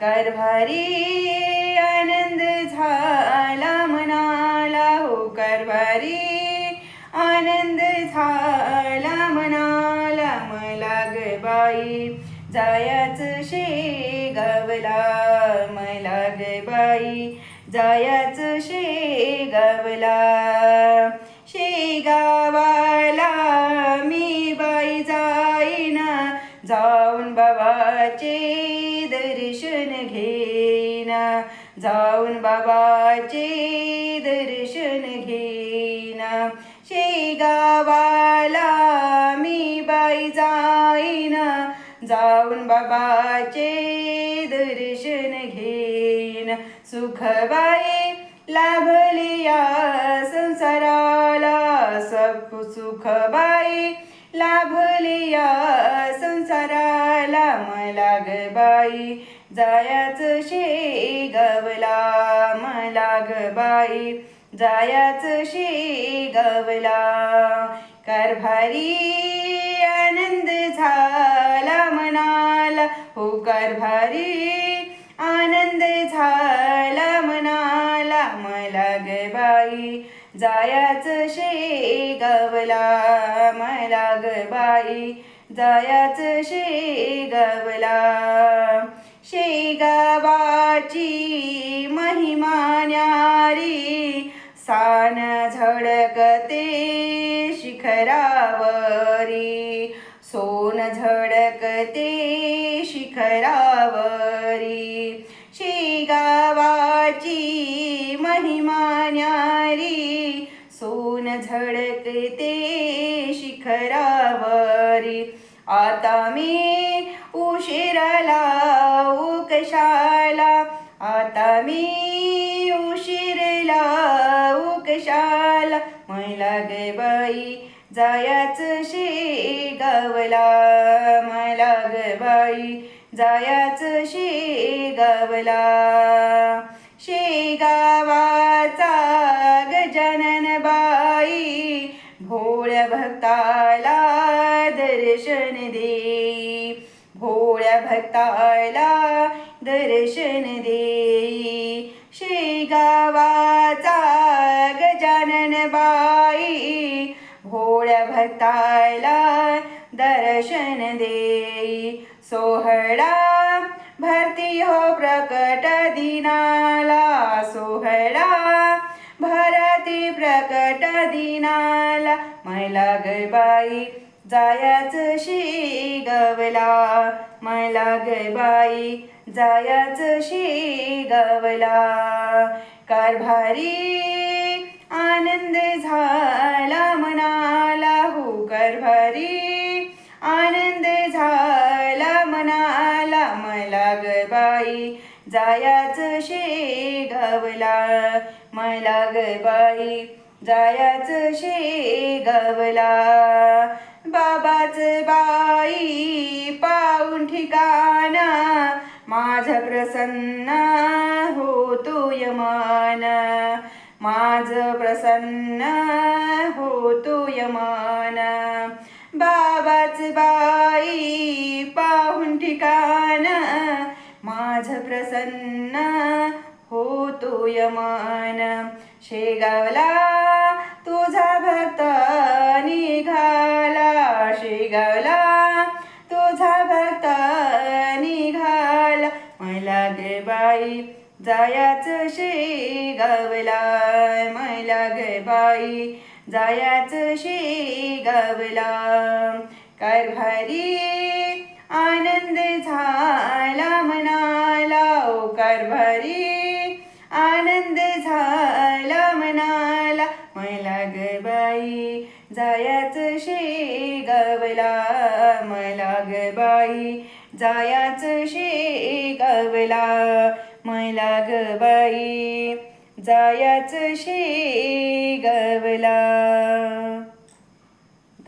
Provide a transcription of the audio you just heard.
कारभारी आनंद झाला मनाला हो कारभारी आनंद झाला मनाला. मला ग बाई जायाच शेगावला मला ग बाई जायाच शेगावला शेगावाला जाऊन बाबाचे दर्शन घेना जाऊन बाबाचे दर्शन घेना शेगावाला मी बाई जाईना. जाऊन बाबाचे दर्शन घेन सुखबाई लाभली या संसाराला. सब सुखबाई लाभली या संसाराला मला ग बाई. जायाच शेगावला मला ग बाई. जायाच शेगावला कारभारी आनंद झाला मनाला. हो कारभारी आनंद झाला मनाला. मला ग बाई. जायाच शेगावला मला ग बाई. जायाच शेगावला शेगावाची महिमा न्यारी. सान झडक शिखरावरी. आता मी उशिराला उकशाला. आता मी उशिरला उकशाला. मला गे बाई जायाच शेगावला. मला गे बाई जायाच शेगावला. शेगावाचा गजानन बाई भोळ्या भक्ताला दर्शन दे. भोळ्या भक्ताला दर्शन दे. शेगावाचा गजानन बाई भोळ्या भक्ताला दर्शन दे. सोहळा भरती हो प्रकट दिनाला सोहळा प्रकट दिनाला मला गबाई बाई जायाच गवला मला गबाई बाई जायाच गवला कारभारी आनंद झाला मनाला हो कारभारी आनंद झाला मनाला मला गबाई बाई जायाच शेगावला. मला ग बाई जायाच शेगावला. बाबाच बाई पाऊन ठिकाणा माझ प्रसन्न होतो यमान. माझ प्रसन्न होतो यमान. बाबाच बाई पाहून ठिकाण माझ प्रसन्न तुयमान। यमान शेगावला तुझा भक्त निघाला. शेगावला तुझा भक्त निघाला. मला गे बाई जायाच शेगावला मला गे बाई जायाच शेगावला कारभारी आनंद झाला मनाला. ओ कारभारी बाई जायाच शेगावला मला ग बाई. जायाच शेगावला मला ग बाई. जायाच शेगावला